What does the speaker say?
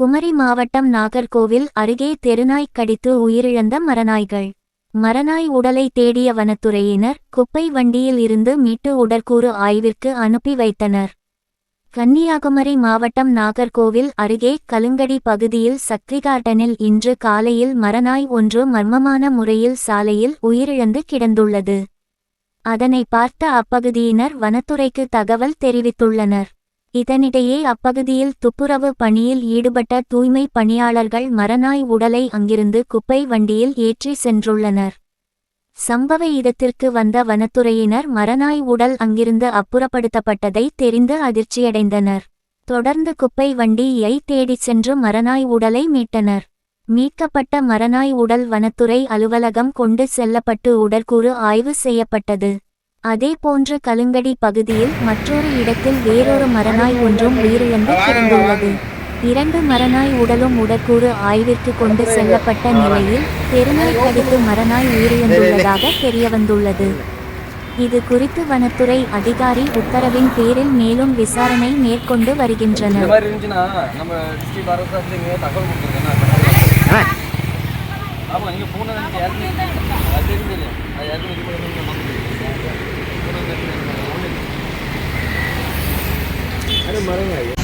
குமரி மாவட்டம் நாகர்கோவில் அருகே தெருநாய் கடித்து உயிரிழந்த மரநாய்கள். மரநாய் உடலை தேடிய வனத்துறையினர் குப்பை வண்டியில் இருந்து மீட்டு உடற்கூறு ஆய்விற்கு அனுப்பி வைத்தனர். கன்னியாகுமரி மாவட்டம் நாகர்கோவில் அருகே கலுங்கடி பகுதியில் சக்தி கார்டனில் இன்று காலையில் மரநாய் ஒன்று மர்மமான முறையில் சாலையில் உயிரிழந்து கிடந்துள்ளது. அதனை பார்த்த அப்பகுதியினர் வனத்துறைக்கு தகவல் தெரிவித்துள்ளனர். இதனிடையே அப்பகுதியில் துப்புரவு பணியில் ஈடுபட்ட தூய்மை பணியாளர்கள் மரநாய் உடலை அங்கிருந்து குப்பை வண்டியில் ஏற்றி சென்றுள்ளனர். சம்பவ இடத்திற்கு வந்த வனத்துறையினர் மரநாய் உடல் அங்கிருந்து அப்புறப்படுத்தப்பட்டதை தெரிந்து அதிர்ச்சியடைந்தனர். தொடர்ந்து குப்பை வண்டியை தேடிச் சென்று மரநாய் உடலை மீட்டனர். மீட்கப்பட்ட மரநாய் உடல் வனத்துறை அலுவலகம் கொண்டு செல்லப்பட்டு உடற்கூறு ஆய்வு செய்யப்பட்டது. அதேபோன்று கலுங்கடி பகுதியில் மற்றொரு இடத்தில் வேறொரு மரநாய் ஒன்றும் உயிரிழந்து கிடந்துள்ளது. இரண்டு மரநாய் உடலும் உடற்கூறு ஆய்விற்கு கொண்டு செல்லப்பட்ட நிலையில் பெருநாய் கடித்து மரநாய் உயிரிழந்துள்ளதாக தெரியவந்துள்ளது. இது குறித்து வனத்துறை அதிகாரி உத்தரவின் பேரில் மேலும் விசாரணை மேற்கொண்டு வருகின்றனர். ஆமாம் நீங்கள் பூனை யாருமே அது அது யாருமே இது பண்ணி